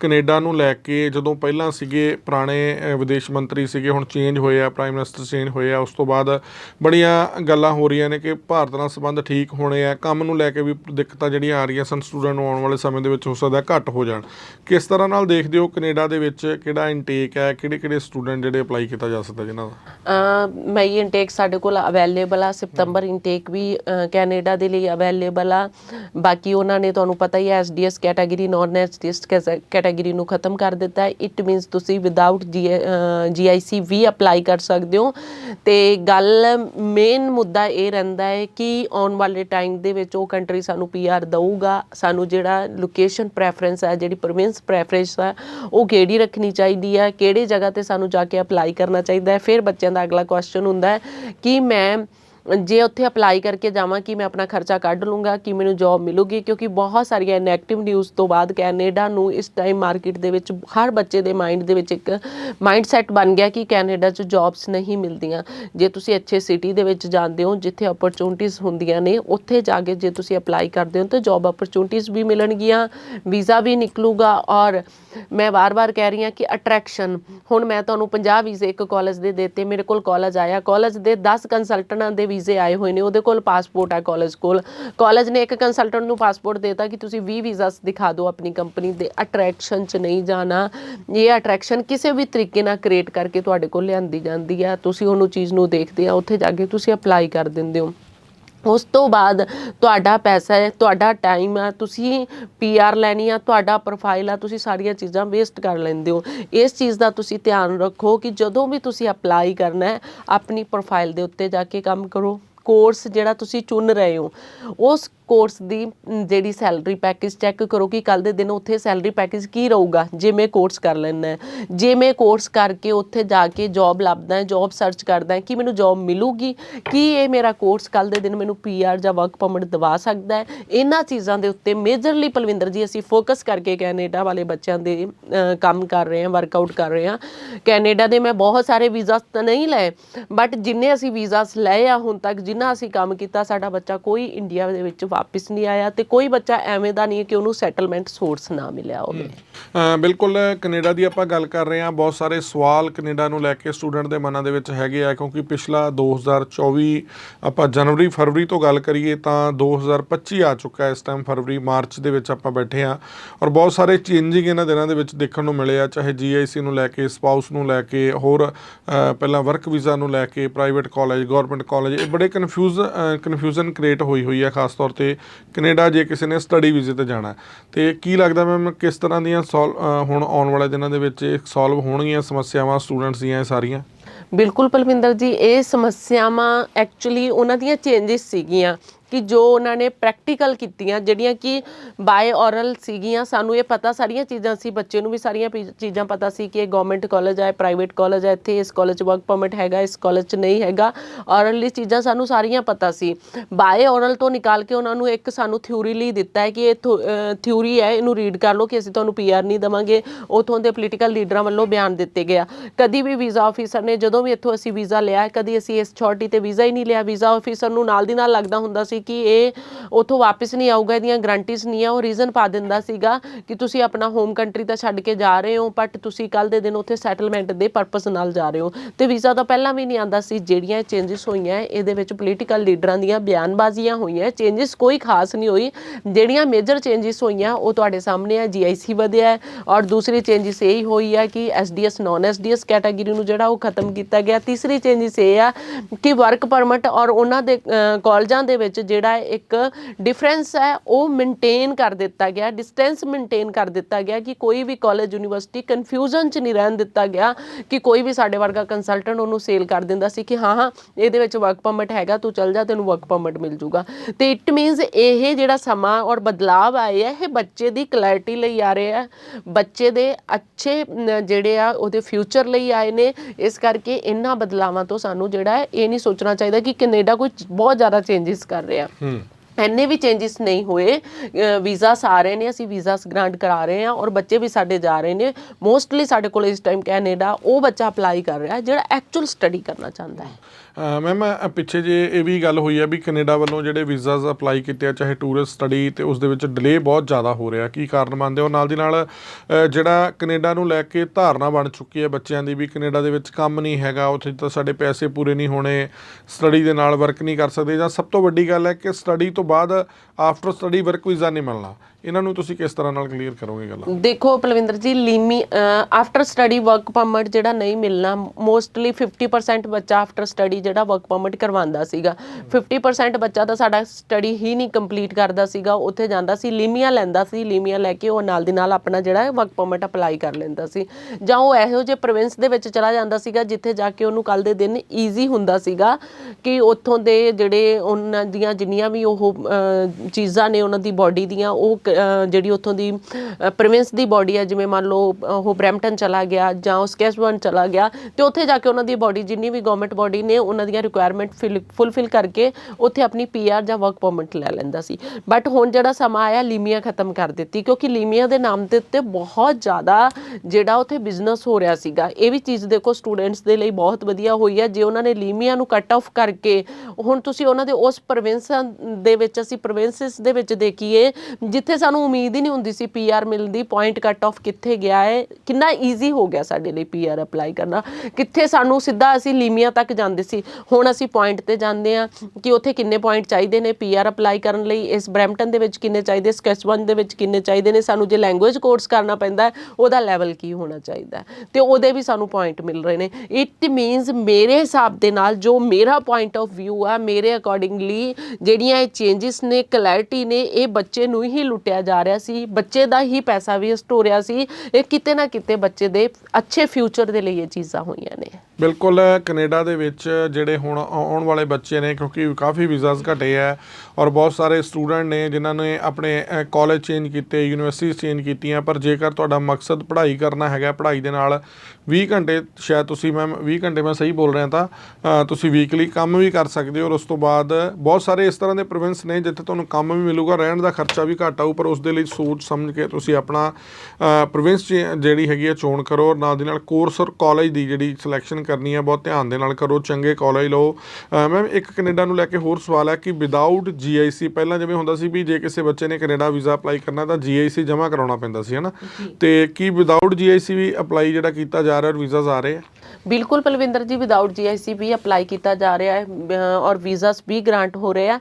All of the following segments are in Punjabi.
ਕੈਨੇਡਾ ਨੂੰ ਲੈ ਕੇ ਜਦੋਂ ਪਹਿਲਾਂ ਸੀਗੇ ਪੁਰਾਣੇ ਵਿਦੇਸ਼ ਮੰਤਰੀ ਸੀਗੇ, ਹੁਣ ਚੇਂਜ ਹੋਏ ਆ ਪ੍ਰਾਈਮ ਮਿਨਿਸਟਰ ਚੇਂਜ ਹੋਏ ਆ, ਉਸ ਤੋਂ ਬਾਅਦ ਬੜੀਆਂ ਗੱਲਾਂ ਹੋ ਰਹੀਆਂ ਨੇ ਕਿ ਭਾਰਤ ਨਾਲ ਸੰਬੰਧ ਠੀਕ ਹੋਣੇ ਆ। ਕੰਮ ਨੂੰ ਲੈ ਕੇ ਵੀ ਦਿੱਕਤਾਂ ਜਿਹੜੀਆਂ ਆ ਰਹੀਆਂ ਸਨ ਸਟੂਡੈਂਟ ਨੂੰ ਆਉਣ ਵਾਲੇ ਸਮੇਂ ਦੇ ਵਿੱਚ ਹੋ ਸਕਦਾ ਘੱਟ ਹੋ ਜਾਣ। ਕਿਸ ਤਰ੍ਹਾਂ ਨਾਲ ਦੇਖਦੇ ਹੋ ਕੈਨੇਡਾ ਦੇ ਵਿੱਚ ਕਿਹੜਾ ਇਨਟੇਕ ਹੈ ਕਿਹੜੇ ਕਿਹੜੇ ਸਟੂਡੈਂਟ ਜਿਹੜੇ ਅਪਲਾਈ ਕੀਤਾ ਜਾ ਸਕਦਾ ਜਿਨ੍ਹਾਂ ਦਾ? ਮਈ ਇਨਟੇਕ ਸਾਡੇ ਕੋਲ ਅਵੇਲੇਬਲ ਆ, ਸਤੰਬਰ ਇਨਟੇਕ ਵੀ ਕੈਨੇਡਾ ਦੇ ਲਈ ਅਵੇਲੇਬਲ ਆ। ਬਾਕੀ ਉਹਨਾਂ ਨੇ ਤੁਹਾਨੂੰ ਪਤਾ ਹੀ ਹੈ SDS category non SDS category ਨੂੰ ਖਤਮ ਕਰ ਦਿੱਤਾ ਹੈ। ਇਟ ਮੀਨਸ ਤੁਸੀਂ ਵਿਦਆਊਟ ਜੀਆਈਸੀ ਵੀ ਅਪਲਾਈ ਕਰ ਸਕਦੇ ਹੋ। ਤੇ ਗੱਲ ਮੇਨ ਮੁੱਦਾ ਇਹ ਰਹਿੰਦਾ ਹੈ ਕਿ ਆਉਣ ਵਾਲੇ ਟਾਈਮ ਦੇ ਵਿੱਚ ਉਹ ਕੰਟਰੀ ਸਾਨੂੰ ਪੀਆਰ ਦਊਗਾ। ਸਾਨੂੰ ਜਿਹੜਾ ਲੋਕੇਸ਼ਨ ਪ੍ਰੈਫਰੈਂਸ ਹੈ, ਜਿਹੜੀ ਪ੍ਰੋਵਿੰਸ ਪ੍ਰੈਫਰੈਂਸ ਹੈ, ਉਹ ਕਿਹੜੀ ਰੱਖਣੀ ਚਾਹੀਦੀ ਹੈ, ਕਿਹੜੇ ਜਗ੍ਹਾ ਤੇ ਸਾਨੂੰ ਜਾ ਕੇ ਅਪਲਾਈ ਕਰਨਾ ਚਾਹੀਦਾ ਹੈ। ਫਿਰ ਬੱਚਿਆਂ ਦਾ ਅਗਲਾ ਕੁਐਸਚਨ ਹੁੰਦਾ ਹੈ ਕਿ ਮੈਂ ਜੇ ਉੱਥੇ ਅਪਲਾਈ ਕਰਕੇ ਜਾਵਾਂ ਕਿ ਮੈਂ ਆਪਣਾ ਖਰਚਾ ਕੱਢ ਲੂੰਗਾ, ਕਿ ਮੈਨੂੰ ਜੌਬ ਮਿਲੂਗੀ, ਕਿਉਂਕਿ ਬਹੁਤ ਸਾਰੀਆਂ ਨੈਗੇਟਿਵ ਨਿਊਜ਼ ਤੋਂ ਬਾਅਦ ਕੈਨੇਡਾ ਨੂੰ ਇਸ ਟਾਈਮ ਮਾਰਕੀਟ ਦੇ ਵਿੱਚ ਹਰ ਬੱਚੇ ਦੇ ਮਾਈਂਡ ਦੇ ਵਿੱਚ ਇੱਕ ਮਾਈਂਡ ਸੈਟ ਬਣ ਗਿਆ ਕਿ ਕੈਨੇਡਾ 'ਚ ਜੌਬਸ ਨਹੀਂ ਮਿਲਦੀਆਂ। ਜੇ ਤੁਸੀਂ ਅੱਛੇ ਸਿਟੀ ਦੇ ਵਿੱਚ ਜਾਂਦੇ ਹੋ, ਜਿੱਥੇ ਓਪਰਚੁਨਿਟੀਜ਼ ਹੁੰਦੀਆਂ ਨੇ, ਉੱਥੇ ਜਾ ਕੇ ਜੇ ਤੁਸੀਂ ਅਪਲਾਈ ਕਰਦੇ ਹੋ, ਤਾਂ ਜੌਬ ਓਪਰਚੁਨਿਟੀਜ਼ ਵੀ ਮਿਲਣਗੀਆਂ, ਵੀਜ਼ਾ ਵੀ ਨਿਕਲੂਗਾ ਔਰ ਮੈਂ ਵਾਰ-ਵਾਰ ਕਹਿ ਰਹੀ ਹਾਂ ਕਿ ਅਟਰੈਕਸ਼ਨ ਹੁਣ ਮੈਂ ਤੁਹਾਨੂੰ 50 ਵੀਜ਼ੇ ਇੱਕ ਕਾਲਜ ਦੇ ਦਿੱਤੇ, ਮੇਰੇ ਕੋਲ ਕਾਲਜ ਆਇਆ। ਕਾਲਜ ਦੇ 10 ਕੰਸਲਟੈਂਟਾਂ ਦੇ ਵੀਜ਼ੇ ਆਏ ਹੋਏ ਨੇ, ਉਹਦੇ ਕੋਲ ਪਾਸਪੋਰਟ ਹੈ ਕਾਲਜ ਕੋਲ। ਕਾਲਜ ਨੇ ਇੱਕ ਕੰਸਲਟੈਂਟ ਨੂੰ ਪਾਸਪੋਰਟ ਦੇਤਾ ਕਿ ਤੁਸੀਂ 20 ਵੀਜ਼ਾਸ ਦਿਖਾ ਦਿਓ ਆਪਣੀ ਕੰਪਨੀ ਦੇ ਅਟਰੈਕਸ਼ਨ 'ਚ ਨਹੀਂ ਜਾਣਾ। ਇਹ ਅਟਰੈਕਸ਼ਨ ਕਿਸੇ ਵੀ ਤਰੀਕੇ ਨਾਲ ਕ੍ਰੀਏਟ ਕਰਕੇ ਤੁਹਾਡੇ ਕੋਲ ਲਿਆਂਦੀ ਜਾਂਦੀ ਹੈ ਤੁਸੀਂ ਉਹਨੂੰ ਚੀਜ਼ ਨੂੰ ਦੇਖਦੇ ਆ, ਉੱਥੇ ਜਾ ਕੇ ਤੁਸੀਂ ਅਪਲਾਈ ਕਰ ਦਿੰਦੇ ਹੋ। ਉਸ ਤੋਂ ਬਾਅਦ ਤੁਹਾਡਾ ਪੈਸਾ ਹੈ, ਤੁਹਾਡਾ ਟਾਈਮ ਆ, ਤੁਸੀਂ ਪੀਆਰ ਲੈਣੀ ਆ, ਤੁਹਾਡਾ ਪ੍ਰੋਫਾਈਲ ਆ, ਤੁਸੀਂ ਸਾਰੀਆਂ ਚੀਜ਼ਾਂ ਵੇਸਟ ਕਰ ਲੈਂਦੇ ਹੋ। ਇਸ ਚੀਜ਼ ਦਾ ਤੁਸੀਂ ਧਿਆਨ ਰੱਖੋ ਕਿ ਜਦੋਂ ਵੀ ਤੁਸੀਂ ਅਪਲਾਈ ਕਰਨਾ ਹੈ, ਆਪਣੀ ਪ੍ਰੋਫਾਈਲ ਦੇ ਉੱਤੇ ਜਾ ਕੇ ਕੰਮ ਕਰੋ। ਕੋਰਸ ਜਿਹੜਾ ਤੁਸੀਂ ਚੁਣ ਰਹੇ ਹੋ, ਉਸ ਕੋਰਸ ਦੀ ਜਿਹੜੀ ਸੈਲਰੀ ਪੈਕੇਜ ਚੈੱਕ ਕਰੋ ਕਿ ਕੱਲ ਦੇ ਦਿਨ ਉੱਥੇ ਸੈਲਰੀ ਪੈਕੇਜ ਕੀ ਰਹੂਗਾ, ਜੇ ਮੈਂ ਕੋਰਸ ਕਰ ਲੈਣਾ ਹੈ। ਜੇ ਮੈਂ ਕੋਰਸ ਕਰਕੇ ਉੱਥੇ ਜਾ ਕੇ ਜੌਬ ਲੱਭਦਾ ਹੈ ਜੌਬ ਸਰਚ ਕਰਦਾ ਹੈ, ਕਿ ਮੈਨੂੰ ਜੌਬ ਮਿਲੂਗੀ? ਕੀ ਇਹ ਮੇਰਾ ਕੋਰਸ ਕੱਲ ਦੇ ਦਿਨ ਮੈਨੂੰ ਪੀਆਰ ਜਾਂ ਵਰਕ ਪਰਮਿਟ ਦਵਾ ਸਕਦਾ ਹੈ? ਇਹਨਾਂ ਚੀਜ਼ਾਂ ਦੇ ਉੱਤੇ ਮੇਜਰਲੀ ਪਲਵਿੰਦਰ ਜੀ, ਅਸੀਂ ਫੋਕਸ ਕਰਕੇ ਕੈਨੇਡਾ ਵਾਲੇ ਬੱਚਿਆਂ ਦੇ ਕੰਮ ਕਰ ਰਹੇ ਹਾਂ ਵਰਕਆਊਟ ਕਰ ਰਹੇ ਹਾਂ। ਕੈਨੇਡਾ ਦੇ ਮੈਂ ਬਹੁਤ ਸਾਰੇ ਵੀਜ਼ਾ ਤਾਂ ਨਹੀਂ ਲਏ ਬਟ ਜਿੰਨੇ ਅਸੀਂ ਵੀਜ਼ਾਸ ਲਏ ਆ ਹੁਣ ਤੱਕ ਜਿੰਨਾ ਅਸੀਂ ਕੰਮ ਕੀਤਾ, ਸਾਡਾ ਬੱਚਾ ਕੋਈ ਇੰਡੀਆ ਦੇ ਵਿੱਚ ਵਾਪਸ ਨਹੀਂ ਆਇਆ ਤੇ ਕੋਈ ਬੱਚਾ ਐਵੇਂ ਦਾ ਨਹੀਂ ਹੈ ਕਿ ਉਹਨੂੰ ਸੈਟਲਮੈਂਟ ਸੋਰਸ ਨਾ ਮਿਲਿਆ ਹੋਵੇ। ਬਿਲਕੁਲ, ਕੈਨੇਡਾ ਦੀ ਆਪਾਂ ਗੱਲ ਕਰ ਰਹੇ ਹਾਂ, ਬਹੁਤ ਸਾਰੇ ਸਵਾਲ ਕੈਨੇਡਾ ਨੂੰ ਲੈ ਕੇ ਸਟੂਡੈਂਟ ਦੇ ਮਨਾਂ ਦੇ ਵਿੱਚ ਹੈਗੇ ਆ, ਕਿਉਂਕਿ ਪਿਛਲਾ 2024 ਆਪਾਂ ਜਨਵਰੀ, ਫਰਵਰੀ ਤੋਂ ਗੱਲ ਕਰੀਏ ਤਾਂ 2025 ਆ ਚੁੱਕਾ ਇਸ ਟਾਈਮ ਫਰਵਰੀ, ਮਾਰਚ ਦੇ ਵਿੱਚ ਆਪਾਂ ਬੈਠੇ ਆ ਔਰ ਬਹੁਤ ਸਾਰੇ ਚੇਂਜਿੰਗ ਇਹਨਾਂ ਦਿਨਾਂ ਦੇ ਵਿੱਚ ਦੇਖਣ ਨੂੰ ਮਿਲੇ ਆ, ਚਾਹੇ ਜੀਆਈਸੀ ਨੂੰ ਲੈ ਕੇ ਸਪਾਊਸ ਨੂੰ ਲੈ ਕੇ, ਹੋਰ ਪਹਿਲਾਂ ਵਰਕ ਵੀਜ਼ਾ ਨੂੰ ਲੈ ਕੇ ਪ੍ਰਾਈਵੇਟ ਕਾਲਜ ਗਵਰਨਮੈਂਟ ਕਾਲਜ ਇਹ ਬੜੇ ਕਨਫਿਊਜ਼ ਕਨਫਿਊਜ਼ਨ ਕ੍ਰੀਏਟ ਹੋਈ ਹੋਈ ਹੈ ਖਾਸ ਤੌਰ ਤੇ ਕੈਨੇਡਾ ਜੇ ਕਿਸੇ ਨੇ ਸਟੱਡੀ ਵੀਜ਼ੇ ਤੇ ਜਾਣਾ ਤੇ ਕੀ ਲੱਗਦਾ ਮੈਮ ਕਿਸ ਤਰ੍ਹਾਂ ਦੀਆਂ ਹੁਣ ਆਉਣ ਵਾਲੇ ਦਿਨਾਂ ਦੇ ਵਿੱਚ ਸੋਲਵ ਹੋਣਗੀਆਂ ਸਮੱਸਿਆਵਾਂ ਸਟੂਡੈਂਟਸ ਦੀਆਂ ਇਹ ਸਾਰੀਆਂ? ਬਿਲਕੁਲ ਪਲਵਿੰਦਰ ਜੀ, ਇਹ ਸਮੱਸਿਆਵਾਂ ਐਕਚੁਅਲੀ ਉਹਨਾਂ ਦੀਆਂ ਚੇਂਜਸ ਸੀਗੀਆਂ। ਕਿ ਜੋ ਉਹਨਾਂ ਨੇ ਪ੍ਰੈਕਟੀਕਲ ਕੀਤੀਆਂ, ਜਿਹੜੀਆਂ ਕਿ ਬਾਏ ਔਰਲ ਸੀਗੀਆਂ, ਸਾਨੂੰ ਇਹ ਪਤਾ ਸਾਰੀਆਂ ਚੀਜ਼ਾਂ ਸੀ, ਬੱਚੇ ਨੂੰ ਵੀ ਸਾਰੀਆਂ ਪੀ- ਚੀਜ਼ਾਂ ਪਤਾ ਸੀ ਕਿ ਇਹ ਗਵਰਨਮੈਂਟ ਕਾਲਜ ਹੈ ਪ੍ਰਾਈਵੇਟ ਕਾਲਜ ਹੈ ਇੱਥੇ ਇਸ ਕਾਲਜ 'ਚ ਵਰਕ ਪਰਮਿਟ ਹੈਗਾ, ਇਸ ਕਾਲਜ 'ਚ ਨਹੀਂ ਹੈਗਾ। ਔਰਲੀ ਚੀਜ਼ਾਂ ਸਾਨੂੰ ਸਾਰੀਆਂ ਪਤਾ ਸੀ। ਬਾਏ ਔਰਲ ਤੋਂ ਨਿਕਾਲ ਕੇ ਉਹਨਾਂ ਨੂੰ ਇੱਕ ਸਾਨੂੰ ਥਿਊਰੀ ਲਈ ਦਿੱਤਾ ਹੈ ਕਿ ਇਹ ਥਿਊਰੀ ਹੈ, ਇਹਨੂੰ ਰੀਡ ਕਰ ਲਓ ਕਿ ਅਸੀਂ ਤੁਹਾਨੂੰ ਪੀਆਰ ਨਹੀਂ ਦਵਾਂਗੇ। ਉਥੋਂ ਦੇ ਪੋਲੀਟੀਕਲ ਲੀਡਰਾਂ ਵੱਲੋਂ ਬਿਆਨ ਦਿੱਤੇ ਗਿਆ। ਕਦੀ ਵੀ ਵੀਜ਼ਾ ਆਫੀਸਰ ਨੇ ਜਦੋਂ ਵੀ ਇੱਥੋਂ ਅਸੀਂ ਵੀਜ਼ਾ ਲਿਆ, ਕਦੀ ਅਸੀਂ ਇਸ ਛੋਟੀ ਤੇ ਵੀਜ਼ਾ ਹੀ ਨਹੀਂ ਲਿਆ। ਵੀਜ਼ਾ ਆਫੀਸਰ ਨੂੰ ਨਾਲ ਦੀ ਨਾਲ ਲੱਗਦਾ ਹੁੰਦਾ ਸੀ ਕਿ ਇਹ ਉਥੋਂ ਵਾਪਸ ਨਹੀਂ ਆਊਗਾ ਇਹਦੀਆਂ ਗਰੰਟੀਜ਼ ਨਹੀਂ ਆ। ਉਹ ਰੀਜ਼ਨ ਪਾ ਦਿੰਦਾ ਸੀਗਾ ਕਿ ਤੁਸੀਂ ਆਪਣਾ ਹੋਮ ਕੰਟਰੀ ਤਾਂ ਛੱਡ ਕੇ ਜਾ ਰਹੇ ਹੋ ਬਟ ਤੁਸੀਂ ਕੱਲ ਦੇ ਦਿਨ ਉੱਥੇ ਸੈਟਲਮੈਂਟ ਦੇ ਪਰਪਸ ਨਾਲ ਜਾ ਰਹੇ ਹੋ। ਤੇ ਵੀਜ਼ਾ ਤਾਂ ਪਹਿਲਾਂ ਵੀ ਨਹੀਂ ਆਂਦਾ ਸੀ। ਜਿਹੜੀਆਂ ਚੇਂਜਸ ਹੋਈਆਂ ਇਹਦੇ ਵਿੱਚ ਪੋਲੀਟੀਕਲ ਲੀਡਰਾਂ ਦੀਆਂ ਬਿਆਨਬਾਜ਼ੀਆਂ ਹੋਈਆਂ ਚੇਂਜਸ ਕੋਈ ਖਾਸ ਨਹੀਂ ਹੋਈ। ਜਿਹੜੀਆਂ ਮੇਜਰ ਚੇਂਜਸ ਹੋਈਆਂ ਉਹ ਤੁਹਾਡੇ ਸਾਹਮਣੇ ਆ। ਜੀਆਈਸੀ ਵਧਿਆ ਹੈ ਔਰ ਦੂਸਰੀ ਚੇਂਜਸ ਇਹ ਹੀ ਹੋਈ ਹੈ ਕਿ ਐਸਡੀਐਸ ਨਾਨ ਐਸਡੀਐਸ ਕੈਟਾਗਰੀ ਨੂੰ ਜਿਹੜਾ ਉਹ ਖਤਮ ਕੀਤਾ ਗਿਆ। ਤੀਸਰੀ ਚੇਂਜਸ ਇਹ ਆ ਕਿ ਵਰਕ ਪਰਮਿਟ ਔਰ ਉਹਨਾਂ ਦੇ ਅ, ਕਾਲਜਾਂ ਦੇ ਵਿੱਚ ਜਿਹੜਾ ਇੱਕ ਡਿਫਰੈਂਸ ਹੈ, ਉਹ ਮੇਨਟੇਨ ਕਰ ਦਿੱਤਾ ਗਿਆ ਡਿਸਟੈਂਸ ਮੇਨਟੇਨ ਕਰ ਦਿੱਤਾ ਗਿਆ ਕਿ ਕੋਈ ਵੀ ਕਾਲਜ ਯੂਨੀਵਰਸਿਟੀ ਕਨਫਿਊਜ਼ਨ ਚ ਨਹੀਂ ਰਹਿਣ ਦਿੱਤਾ ਗਿਆ ਕਿ ਕੋਈ ਵੀ ਸਾਡੇ ਵਰਗਾ ਕੰਸਲਟੈਂਟ ਉਹਨੂੰ ਸੇਲ ਕਰ ਦਿੰਦਾ ਸੀ ਕਿ ਹਾਂ ਹਾਂ, ਇਹਦੇ ਵਿੱਚ ਵਰਕ ਪਰਮਿਟ ਹੈਗਾ, ਤੂੰ ਚੱਲ ਜਾ, ਤੈਨੂੰ ਵਰਕ ਪਰਮਿਟ ਮਿਲ ਜੂਗਾ। ਤੇ ਇਟ ਮੀਨਸ ਇਹ ਜਿਹੜਾ ਸਮਾਂ ਔਰ ਬਦਲਾਵ ਆਏ ਹੈ ਇਹ ਬੱਚੇ ਦੀ ਕਲੈਰਿਟੀ ਲਈ ਆ ਰਹੇ ਹੈ ਬੱਚੇ ਦੇ ਅੱਛੇ ਜਿਹੜੇ ਆ, ਉਹਦੇ ਫਿਊਚਰ ਲਈ ਆਏ ਨੇ। ਇਸ ਕਰਕੇ ਇਹਨਾਂ ਬਦਲਾਵਾਂ ਤੋਂ ਸਾਨੂੰ ਜਿਹੜਾ ਇਹ ਨਹੀਂ ਸੋਚਣਾ ਚਾਹੀਦਾ ਕਿ ਕੈਨੇਡਾ ਕੋਈ ਬਹੁਤ ਜ਼ਿਆਦਾ ਚੇਂਜਸ ਕਰ ਰਿਹਾ। ਹੂੰ। ਇੰਨੇ ਵੀ ਚੇਂਜਸ ਨਹੀਂ ਹੋਏ। ਵੀਜ਼ਾਸ ਆ ਰਹੇ ਨੇ ਅਸੀਂ ਵੀਜ਼ਾਸ ਗ੍ਰਾਂਟ ਕਰਾ ਰਹੇ ਹਾਂ ਔਰ ਬੱਚੇ ਵੀ ਸਾਡੇ ਜਾ ਰਹੇ ਨੇ। ਮੋਸਟਲੀ ਸਾਡੇ ਕੋਲ ਇਸ ਟਾਈਮ ਕੈਨੇਡਾ ਉਹ ਬੱਚਾ ਅਪਲਾਈ ਕਰ ਰਿਹਾ ਜਿਹੜਾ ਐਕਚੁਅਲ ਸਟੱਡੀ ਕਰਨਾ ਚਾਹੁੰਦਾ ਹੈ। ਮੈਮ ਪਿੱਛੇ ਜੇ ਇਹ ਵੀ ਗੱਲ ਹੋਈ ਹੈ ਵੀ ਕੈਨੇਡਾ ਵੱਲੋਂ ਜਿਹੜੇ ਵੀਜ਼ਾਸ ਅਪਲਾਈ ਕੀਤੇ ਆ, ਚਾਹੇ ਟੂਰਿਸਟ ਸਟੱਡੀ ਤੇ ਉਸ ਦੇ ਵਿੱਚ ਡਿਲੇ ਬਹੁਤ ਜ਼ਿਆਦਾ ਹੋ ਰਿਹਾ। ਕੀ ਕਾਰਨ ਮੰਨਦੇ ਹੋ? ਨਾਲ ਦੀ ਨਾਲ ਜਿਹੜਾ ਕੈਨੇਡਾ ਨੂੰ ਲੈ ਕੇ ਧਾਰਨਾ ਬਣ ਚੁੱਕੀ ਹੈ ਬੱਚਿਆਂ ਦੀ ਵੀ ਕੈਨੇਡਾ ਦੇ ਵਿੱਚ ਕੰਮ ਨਹੀਂ ਹੈਗਾ, ਉੱਥੇ ਤਾਂ ਸਾਡੇ ਪੈਸੇ ਪੂਰੇ ਨਹੀਂ ਹੋਣੇ ਸਟੱਡੀ ਦੇ ਨਾਲ ਵਰਕ ਨਹੀਂ ਕਰ ਸਕਦੇ ਜਾਂ ਸਭ ਤੋਂ ਵੱਡੀ ਗੱਲ ਹੈ ਕਿ ਸਟੱਡੀ ਤੋਂ ਬਾਅਦ ਆਫਟਰ ਸਟੱਡੀ ਵਰਕ ਵੀਜ਼ਾ ਨਹੀਂ ਮਿਲਣਾ। ਇਹਨਾਂ ਨੂੰ ਤੁਸੀਂ ਕਿਸ ਤਰ੍ਹਾਂ ਨਾਲ ਕਲੀਅਰ ਕਰੋਗੇ ਗੱਲ? ਦੇਖੋ ਪਲਵਿੰਦਰ ਜੀ, ਲੀਮੀ ਆਫਟਰ ਸਟੱਡੀ ਵਰਕ ਪਰਮਿਟ ਜਿਹੜਾ ਨਹੀਂ ਮਿਲਣਾ ਮੋਸਟਲੀ 50% ਬੱਚਾ ਆਫਟਰ ਸਟੱਡੀ ਜਿਹੜਾ ਵਰਕ ਪਰਮਿਟ ਕਰਵਾਉਂਦਾ ਸੀਗਾ। 50% ਬੱਚਾ ਤਾਂ ਸਾਡਾ ਸਟੱਡੀ ਹੀ ਨਹੀਂ ਕੰਪਲੀਟ ਕਰਦਾ ਸੀਗਾ, ਉੱਥੇ ਜਾਂਦਾ ਸੀ, ਲੀਮੀਆ ਲੈਂਦਾ ਸੀ, ਲੀਮੀਆ ਲੈ ਕੇ ਉਹ ਨਾਲ ਦੀ ਨਾਲ ਆਪਣਾ ਜਿਹੜਾ ਵਰਕ ਪਰਮਿਟ ਅਪਲਾਈ ਕਰ ਲੈਂਦਾ ਸੀ। ਜਾਂ ਉਹ ਇਹੋ ਜਿਹੇ ਪ੍ਰੋਵਿੰਸ ਦੇ ਵਿੱਚ ਚਲਾ ਜਾਂਦਾ ਸੀਗਾ, ਜਿੱਥੇ ਜਾ ਕੇ ਉਹਨੂੰ ਕੱਲ ਦੇ ਦਿਨ ਈਜ਼ੀ ਹੁੰਦਾ ਸੀਗਾ ਕਿ ਉੱਥੋਂ ਦੇ ਜਿਹੜੇ ਉਹਨਾਂ ਦੀਆਂ ਜਿੰਨੀਆਂ ਵੀ ਉਹ ਚੀਜ਼ਾਂ ਨੇ ਉਹਨਾਂ ਦੀ ਬਾਡੀ ਦੀਆਂ, ਉਹ ਕ- ਜਿਹੜੀ ਉੱਥੋਂ ਦੀ ਪ੍ਰੋਵਿੰਸ ਦੀ ਬਾਡੀ ਹੈ ਜਿਵੇਂ ਮੰਨ ਲਓ, ਉਹ ਬਰੈਂਪਟਨ ਚਲਾ ਗਿਆ ਜਾਂ ਉਹ ਸਕੈਸਬਰਨ ਚਲਾ ਗਿਆ, ਤੇ ਉੱਥੇ ਜਾ ਕੇ ਉਹਨਾਂ ਦੀ ਬਾਡੀ ਜਿੰਨੀ ਵੀ ਗਵਰਨਮੈਂਟ ਬਾਡੀ ਨੇ, ਉਹਨਾਂ ਦੀਆਂ ਰਿਕੁਆਇਰਮੈਂਟ ਫੁੱਲਫਿਲ ਕਰਕੇ ਉੱਥੇ ਆਪਣੀ ਪੀਆਰ ਜਾਂ ਵਰਕ ਪਰਮਿਟ ਲੈ ਲੈਂਦਾ ਸੀ। ਬਟ ਹੁਣ ਜਿਹੜਾ ਸਮਾਂ ਆਇਆ, ਲੀਮੀਆ ਖਤਮ ਕਰ ਦਿੱਤੀ, ਕਿਉਂਕਿ ਲੀਮੀਆ ਦੇ ਨਾਮ ਦੇ ਉੱਤੇ ਬਹੁਤ ਜ਼ਿਆਦਾ ਜਿਹੜਾ ਉੱਥੇ ਬਿਜ਼ਨਸ ਹੋ ਰਿਹਾ ਸੀਗਾ, ਇਹ ਵੀ ਚੀਜ਼ ਦੇਖੋ ਸਟੂਡੈਂਟਸ ਦੇ ਲਈ ਬਹੁਤ ਵਧੀਆ ਹੋਈ ਹੈ ਜੇ ਉਹਨਾਂ ਨੇ ਲੀਮੀਆ ਨੂੰ ਕੱਟ ਆਫ ਕਰਕੇ, ਹੁਣ ਤੁਸੀਂ ਉਹਨਾਂ ਦੇ ਉਸ ਪ੍ਰੋਵਿੰਸਾਂ ਦੇ ਵਿੱਚ, ਅਸੀਂ ਪ੍ਰੋਵਿੰਸਸ ਦੇ ਵਿੱਚ ਦੇਖੀਏ, ਜਿੱਥੇ ਸਾਨੂੰ ਉਮੀਦ ਹੀ ਨਹੀਂ ਹੁੰਦੀ ਸੀ ਪੀਆਰ ਮਿਲਦੀ ਪੁਆਇੰਟ ਕੱਟ ਆਫ ਕਿੱਥੇ ਗਿਆ ਹੈ, ਕਿੰਨਾ ਈਜ਼ੀ ਹੋ ਗਿਆ ਸਾਡੇ ਲਈ ਪੀਆਰ ਅਪਲਾਈ ਕਰਨਾ। ਕਿੱਥੇ ਸਾਨੂੰ ਸਿੱਧਾ ਅਸੀਂ ਲੀਮੀਆ ਤੱਕ ਜਾਂਦੇ ਸੀ। ਹੁਣ ਅਸੀਂ ਪੁਆਇੰਟ ਤੇ ਜਾਂਦੇ ਆ ਕਿ ਉੱਥੇ ਕਿੰਨੇ ਪੁਆਇੰਟ ਚਾਹੀਦੇ ਨੇ ਪੀਆਰ ਅਪਲਾਈ ਕਰਨ ਲਈ, ਇਸ ਬਰੈਂਪਟਨ ਦੇ ਵਿੱਚ ਕਿੰਨੇ ਚਾਹੀਦੇ ਸਕੈਚਵਨ ਦੇ ਵਿੱਚ ਕਿੰਨੇ ਚਾਹੀਦੇ ਨੇ, ਸਾਨੂੰ ਜੇ ਲੈਂਗੁਏਜ ਕੋਰਸ ਕਰਨਾ ਪੈਂਦਾ ਉਹਦਾ ਲੈਵਲ ਕੀ ਹੋਣਾ ਚਾਹੀਦਾ ਹੈ। ਤੇ ਉਹਦੇ ਵੀ ਸਾਨੂੰ ਪੁਆਇੰਟ ਮਿਲ ਰਹੇ ਨੇ। ਇਟ ਮੀਨਸ ਮੇਰੇ ਹਿਸਾਬ ਦੇ ਨਾਲ ਜੋ ਮੇਰਾ ਪੁਆਇੰਟ ਆਫ ਵਿਊ ਆ, ਮੇਰੇ ਅਕੋਰਡਿੰਗਲੀ ਜਿਹੜੀਆਂ ਇਹ ਚੇਂਜਸ ਨੇ ਕਲੈਰਿਟੀ ਨੇ, ਇਹ ਬੱਚੇ ਨੂੰ ਹੀ ਲੁੱਟਿਆ ਜਾ ਰਿਹਾ ਸੀ। ਬੱਚੇ ਦਾ ਹੀ ਪੈਸਾ ਵੀ ਹੋ ਰਿਹਾ ਸੀ। ਇਹ ਕਿਤੇ ਨਾ ਕਿਤੇ ਬੱਚੇ ਦੇ ਅੱਛੇ ਫਿਊਚਰ ਦੇ ਲਈ ਇਹ ਚੀਜ਼ਾਂ ਹੋਈਆਂ ਨੇ। ਬਿਲਕੁਲ ਕੈਨੇਡਾ ਦੇ ਵਿੱਚ ਜਿਹੜੇ ਹੁਣ ਆਉਣ ਵਾਲੇ ਬੱਚੇ ਨੇ, ਕਿਉਂਕਿ ਕਾਫੀ ਵੀਜ਼ਾਸ ਘਟੇ ਆ ਔਰ ਬਹੁਤ ਸਾਰੇ ਸਟੂਡੈਂਟ ਨੇ ਜਿਨ੍ਹਾਂ ਨੇ ਆਪਣੇ ਕਾਲਜ ਚੇਂਜ ਕੀਤੇ ਯੂਨੀਵਰਸਿਟੀ ਚੇਂਜ ਕੀਤੀਆਂ, ਪਰ ਜੇਕਰ ਤੁਹਾਡਾ ਮਕਸਦ ਪੜ੍ਹਾਈ ਕਰਨਾ ਹੈਗਾ, ਪੜ੍ਹਾਈ ਦੇ ਨਾਲ 20 ਘੰਟੇ, ਸ਼ਾਇਦ ਤੁਸੀਂ ਮੈਮ 20 ਘੰਟੇ ਮੈਂ ਸਹੀ ਬੋਲ ਰਿਹਾ ਤਾਂ ਤੁਸੀਂ ਵੀਕਲੀ ਕੰਮ ਵੀ ਕਰ ਸਕਦੇ ਹੋ ਔਰ ਉਸ ਤੋਂ ਬਾਅਦ ਬਹੁਤ ਸਾਰੇ ਇਸ ਤਰ੍ਹਾਂ ਦੇ ਪ੍ਰੋਵਿੰਸ ਨੇ ਜਿੱਥੇ ਤੁਹਾਨੂੰ ਕੰਮ ਵੀ ਮਿਲੂਗਾ, ਰਹਿਣ ਦਾ ਖਰਚਾ ਵੀ ਘੱਟ ਆਊ, ਪਰ ਉਸ ਦੇ ਲਈ ਸੋਚ ਸਮਝ ਕੇ ਤੁਸੀਂ ਆਪਣਾ ਪ੍ਰੋਵਿੰਸ ਜਿਹੜੀ ਹੈਗੀ ਹੈ ਚੋਣ ਕਰੋ ਔਰ ਨਾਲ ਦੀ ਨਾਲ ਕੋਰਸ ਔਰ ਕਾਲਜ ਦੀ ਜਿਹੜੀ ਸਿਲੈਕਸ਼ਨ ਕਰਨੀ ਹੈ ਬਹੁਤ ਧਿਆਨ ਦੇ ਨਾਲ ਕਰੋ ਚੰਗੇ ਕਾਲਜ ਲਓ। ਮੈਮ ਇੱਕ ਕੈਨੇਡਾ ਨੂੰ ਲੈ ਕੇ ਹੋਰ ਸਵਾਲ ਹੈ ਕਿ ਵਿਦਆਊਟ ਜੀਆਈਸੀ ਪਹਿਲਾਂ ਜਿਵੇਂ ਹੁੰਦਾ ਸੀ ਵੀ ਜੇ ਕਿਸੇ ਬੱਚੇ ਨੇ ਕੈਨੇਡਾ ਵੀਜ਼ਾ ਅਪਲਾਈ ਕਰਨਾ ਤਾਂ ਜੀਆਈਸੀ ਜਮ੍ਹਾਂ ਕਰਾਉਣਾ ਪੈਂਦਾ ਸੀ ਹਨਾ? ਤੇ ਕੀ ਵਿਦਆਊਟ ਜੀਆਈਸੀ ਵੀ ਅਪਲਾਈ ਜਿਹੜਾ ਕੀਤਾ ਜਾ ਰਿਹਾ ਔਰ ਵੀਜ਼ਾਸ ਆ ਰਹੇ? ਆ ਬਿਲਕੁਲ ਪਲਵਿੰਦਰ ਜੀ ਵਿਦਆਊਟ ਜੀਆਈਸੀ ਵੀ ਅਪਲਾਈ ਕੀਤਾ ਜਾ ਰਿਹਾ ਹੈ ਔਰ ਵੀਜ਼ਾਸ ਵੀ ਗ੍ਰਾਂਟ ਹੋ ਰਹੇ ਆ।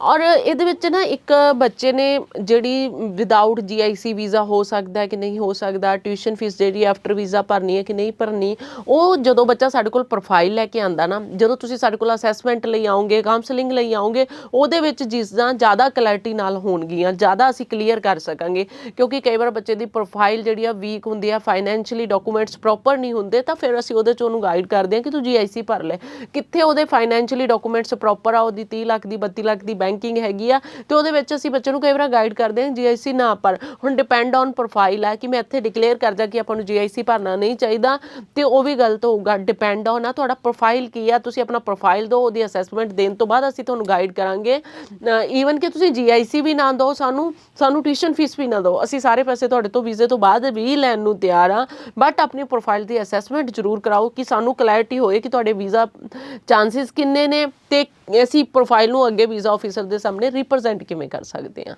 ਔਰ ਇਹਦੇ ਵਿੱਚ ਨਾ ਇੱਕ ਬੱਚੇ ਨੇ ਜਿਹੜੀ ਵਿਦਆਊਟ ਜੀਆਈਸੀ ਵੀਜ਼ਾ ਹੋ ਸਕਦਾ ਕਿ ਨਹੀਂ ਹੋ ਸਕਦਾ ਟਿਊਸ਼ਨ ਫੀਸ ਜਿਹੜੀ ਆਫਟਰ ਵੀਜ਼ਾ ਭਰਨੀ ਹੈ ਕਿ ਨਹੀਂ ਭਰਨੀ, ਉਹ ਜਦੋਂ ਬੱਚਾ ਸਾਡੇ ਕੋਲ ਪ੍ਰੋਫਾਈਲ ਲੈ ਕੇ ਆਂਦਾ ਨਾ, ਜਦੋਂ ਤੁਸੀਂ ਸਾਡੇ ਕੋਲ ਅਸੈਸਮੈਂਟ ਲਈ ਆਉਂਗੇ ਕਾਉਂਸਲਿੰਗ ਲਈ ਆਉਂਗੇ, ਉਹਦੇ ਵਿੱਚ ਚੀਜ਼ਾਂ ਜ਼ਿਆਦਾ ਕਲੈਰਿਟੀ ਨਾਲ ਹੋਣਗੀਆਂ, ਜ਼ਿਆਦਾ ਅਸੀਂ ਕਲੀਅਰ ਕਰ ਸਕਾਂਗੇ। ਕਿਉਂਕਿ ਕਈ ਵਾਰ ਬੱਚੇ ਦੀ ਪ੍ਰੋਫਾਈਲ ਜਿਹੜੀ ਆ ਵੀਕ ਹੁੰਦੀ ਆ ਫਾਈਨੈਂਸ਼ੀਅਲੀ ਡਾਕੂਮੈਂਟਸ ਪ੍ਰੋਪਰ ਨਹੀਂ ਹੁੰਦੇ, ਤਾਂ ਫਿਰ ਅਸੀਂ ਉਹਦੇ ਚ ਉਹਨੂੰ ਗਾਈਡ ਕਰਦੇ ਹਾਂ ਕਿ ਤੂੰ ਜੀਆਈਸੀ ਭਰ ਲੈ। ਕਿੱਥੇ ਉਹਦੇ ਫਾਈਨੈਂਸ਼ੀਅਲੀ ਡਾਕੂਮੈਂਟਸ ਪ੍ਰੋਪਰ ਆ, ਉਹਦੀ 30 ਲੱਖ ਦੀ 32 ਲੱਖ ਦੀ ਬੈਂਕਿੰਗ ਹੈਗੀ ਆ, ਤੇ ਉਹਦੇ ਵਿੱਚ ਅਸੀਂ ਬੱਚੇ ਨੂੰ ਕਈ ਵਾਰ ਗਾਈਡ ਕਰਦੇ ਹਾਂ ਜੀਆਈਸੀ ਨਾ ਪਰ ਹੁਣ ਡਿਪੈਂਡ ਔਨ ਪ੍ਰੋਫਾਈਲ ਹੈ ਕਿ ਮੈਂ ਇੱਥੇ ਡਿਕਲੇਅਰ ਕਰਦਾ ਕਿ ਆਪਾਂ ਨੂੰ ਜੀਆਈਸੀ ਭਰਨਾ ਨਹੀਂ ਚਾਹੀਦਾ, ਤੇ ਉਹ ਵੀ ਗਲਤ ਹੋਊਗਾ। ਡਿਪੈਂਡ ਔਨ ਆ, ਤੁਹਾਡਾ ਪ੍ਰੋਫਾਈਲ ਕੀ ਆ, ਤੁਸੀਂ ਆਪਣਾ ਪ੍ਰੋਫਾਈਲ ਦਿਓ, ਉਹਦੀ ਅਸੈਸਮੈਂਟ ਦੇਣ ਤੋਂ ਬਾਅਦ ਅਸੀਂ ਤੁਹਾਨੂੰ ਗਾਈਡ ਕਰਾਂਗੇ। ਈਵਨ ਕਿ ਤੁਸੀਂ ਜੀਆਈਸੀ ਵੀ ਨਾ ਦਿਓ ਸਾਨੂੰ ਸਾਨੂੰ ਟਿਊਸ਼ਨ ਫੀਸ ਵੀ ਨਾ ਦਿਓ। ਅਸੀਂ ਸਾਰੇ ਪੈਸੇ ਤੁਹਾਡੇ ਤੋਂ ਵੀਜ਼ੇ ਤੋਂ ਬਾਅਦ ਵੀ ਲੈਣ ਨੂੰ ਤਿਆਰ ਆ ਬਟ ਆਪਣੀ ਪ੍ਰੋਫਾਈਲ ਦੀ ਅਸੈਸਮੈਂਟ ਜ਼ਰੂਰ ਕਰਾਓ ਕਿ ਸਾਨੂੰ ਕਲੈਰਿਟੀ ਹੋਏ ਕਿ ਤੁਹਾਡੇ ਵੀਜ਼ਾ ਚਾਂਸਸ ਕਿੰਨੇ ਨੇ, ਤੇ ਅਸੀਂ ਪ੍ਰੋਫਾਈਲ ਨੂੰ ਅੱਗੇ ਵੀਜ਼ਾ ਆਫੀਸਰ ਦੇ ਸਾਹਮਣੇ ਰਿਪਰੈਜ਼ੈਂਟ ਕਿਵੇਂ ਕਰ ਸਕਦੇ ਹਾਂ?